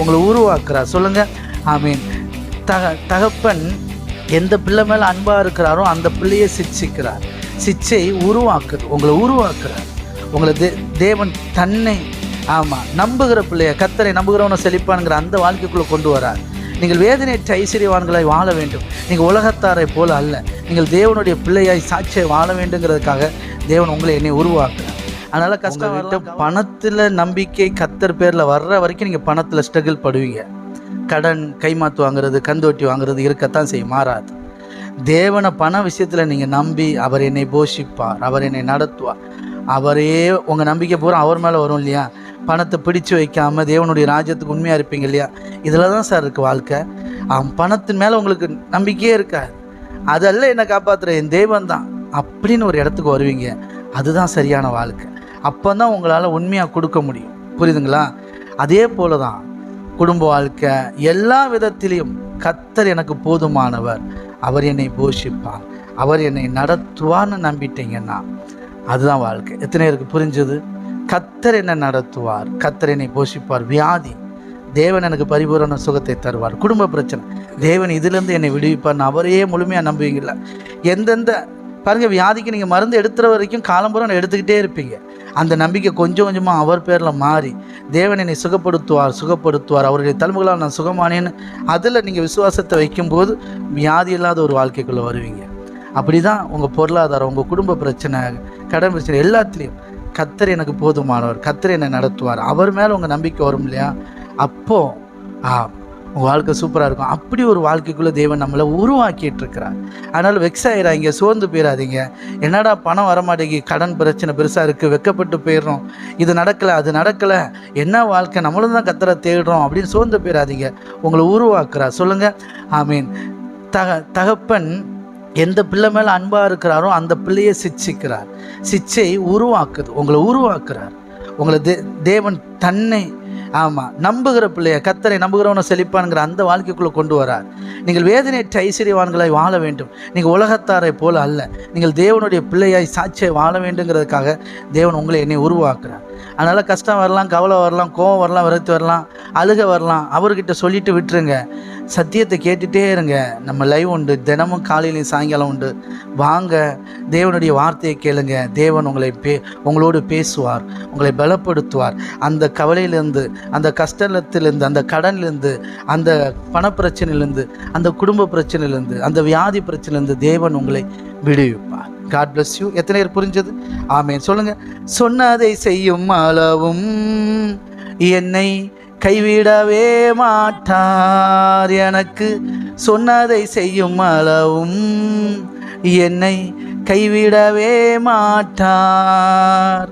உங்களை உருவாக்குறார். ஐ மீன் தக தகப்பன் எந்த பிள்ளை மேலே அன்பாக இருக்கிறாரோ அந்த பிள்ளையை சிட்சிக்கிறார் சிச்சை உருவாக்குது. உங்களை உருவாக்குறார். உங்களை தே தேவன் தன்னை ஆமாம் நம்புகிற பிள்ளைய கத்தரை நம்புகிறவனை செழிப்பானுங்கிற அந்த வாழ்க்கைக்குள்ளே கொண்டு வரார். நீங்கள் வேதனையற்ற ஐஸ்வர்யவான்களாய் வாழ வேண்டும். நீங்கள் உலகத்தாரை போல அல்ல. நீங்கள் தேவனுடைய பிள்ளையாய் சாட்சியை வாழ வேண்டுங்கிறதுக்காக தேவன் உங்களை என்னை உருவாக்குறார். அதனால் கஷ்டம் விட்டு பணத்தில் நம்பிக்கை கத்தர் பேரில் வர்ற வரைக்கும் நீங்கள் பணத்தில் ஸ்ட்ரகிள் படுவீங்க. கடன் கைமாத்து வாங்குறது கந்தோட்டி வாங்குறது இருக்கத்தான் செய்யும் மாறாது. தேவனை பண விஷயத்தில் நீங்கள் நம்பி அவர் என்னை போஷிப்பார் அவர் என்னை நடத்துவார். அவரே உங்கள் நம்பிக்கை பூரா அவர் மேலே வரும் இல்லையா? பணத்தை பிடிச்சு வைக்காம தேவனுடைய ராஜ்யத்துக்கு உண்மையாக இருப்பீங்க இல்லையா? இதில் தான் சார் இருக்குது வாழ்க்கை. அவன் பணத்தின் மேலே உங்களுக்கு நம்பிக்கையே இருக்காது. அதல்ல என்னை காப்பாற்றுற என் தெய்வம் தான் அப்படின்னு ஒரு இடத்துக்கு வருவீங்க. அதுதான் சரியான வாழ்க்கை. அப்போ தான் உங்களால் உண்மையாக கொடுக்க முடியும். புரியுதுங்களா? அதே போல தான் குடும்ப வாழ்க்கை எல்லா விதத்திலையும் கத்தர் எனக்கு போதுமானவர். அவர் என்னை போஷிப்பார். அவர் என்னை நடத்துவார்னு நம்பிட்டீங்கன்னா அதுதான் வாழ்க்கை. எத்தனை பேருக்கு புரிஞ்சது? கத்தர் என்ன நடத்துவார். கத்தர் என்னை போஷிப்பார். வியாதி. தேவன் எனக்கு பரிபூரண சுகத்தை தருவார். குடும்ப பிரச்சனை. தேவன் இதுலேருந்து என்னை விடுவிப்பார்னு அவரையே முழுமையாக நம்புவீங்கள எந்தெந்த பாருங்க வியாதிக்கு நீங்கள் மருந்து எடுத்துகிற வரைக்கும் காலம்புறம் எடுத்துக்கிட்டே இருப்பீங்க. அந்த நம்பிக்கை கொஞ்சம் கொஞ்சமாக அவர் பேரில் மாறி தேவன் என்னை சுகப்படுத்துவார் சுகப்படுத்துவார். அவருடைய தலைமுகளால் நான் சுகமானேன்னு அதில் நீங்கள் விசுவாசத்தை வைக்கும்போது வியாதி இல்லாத ஒரு வாழ்க்கைக்குள்ளே வருவீங்க. அப்படி தான் உங்கள் பொருளாதாரம் உங்கள் குடும்ப பிரச்சனை கடன் பிரச்சனை எல்லாத்துலேயும். கத்தர் எனக்கு போதுமானவர் கத்தர் என்னை நடத்துவார். அவர் மேலே உங்கள் நம்பிக்கை வரும் இல்லையா? அப்போது ஆ உங்கள் வாழ்க்கை சூப்பராக இருக்கும். அப்படி ஒரு வாழ்க்கைக்குள்ளே தேவன் நம்மளை உருவாக்கிட்டு இருக்கிறார் அதனால் வெக்ஸ் ஆயிடாதீங்க சோர்ந்து போயிடாதீங்க என்னடா பணம் வர மாட்டேங்கி கடன் பிரச்சனை பெருசாக இருக்குது வெக்கப்பட்டு போயிடுறோம் இது நடக்கலை அது நடக்கலை. என்ன வாழ்க்கை? நம்மளும் தான் கத்தரை தேடுறோம் அப்படின்னு சோர்ந்து போயிடாதீங்க உங்களை உருவாக்குறா சொல்லுங்கள் ஐ மீன் தக தகப்பன் எந்த பிள்ளை மேலே அன்பாக இருக்கிறாரோ அந்த பிள்ளையை சிச்சிக்கிறார். சிச்சை உருவாக்குது. உங்களை உருவாக்குறார். உங்களை தே தேவன் தன்னை ஆமாம் நம்புகிற பிள்ளைய கத்தரை நம்புகிறவனை செழிப்பான்கிற அந்த வாழ்க்கைக்குள்ளே கொண்டு வரார். நீங்கள் வேதனையற்ற ஐஸ்வர்யவான்களாய் வாழ வேண்டும். நீங்கள் உலகத்தாரை போல அல்ல. நீங்கள் தேவனுடைய பிள்ளையாய் சாட்சியை வாழ வேண்டுங்கிறதுக்காக தேவன் உங்களை என்னை உருவாக்குறார். அதனால் கஷ்டம் வரலாம் கவலை வரலாம் கோவம் வரலாம் விரக்தி வரலாம் அழுக வரலாம் அவர்கிட்ட சொல்லிட்டு விட்டுருங்க. சத்தியத்தை கேட்டுகிட்டே இருங்க. நம்ம லைவ் உண்டு. தினமும் காலையிலையும் சாயங்காலம் உண்டு. வாங்க தேவனுடைய வார்த்தையை கேளுங்க. தேவன் உங்களை பே உங்களோடு பேசுவார். உங்களை பலப்படுத்துவார். அந்த கவலையிலேருந்து அந்த கஷ்டத்திலேருந்து அந்த கடன்லேருந்து அந்த பணப்பிரச்சனையிலேருந்து அந்த குடும்ப பிரச்சனையிலேருந்து அந்த வியாதி பிரச்சனையிலேருந்து தேவன் உங்களை விடுவிப்பார். காட் பிளஸ் யூ எத்தனை பேர் புரிஞ்சது? ஆமேன் சொல்லுங்கள் சொன்னதை செய்யும் அளவும் என்னை கைவிடவே மாட்டார். எனக்கு சொன்னதை செய்யும் அளவும் என்னை கைவிடவே மாட்டார்.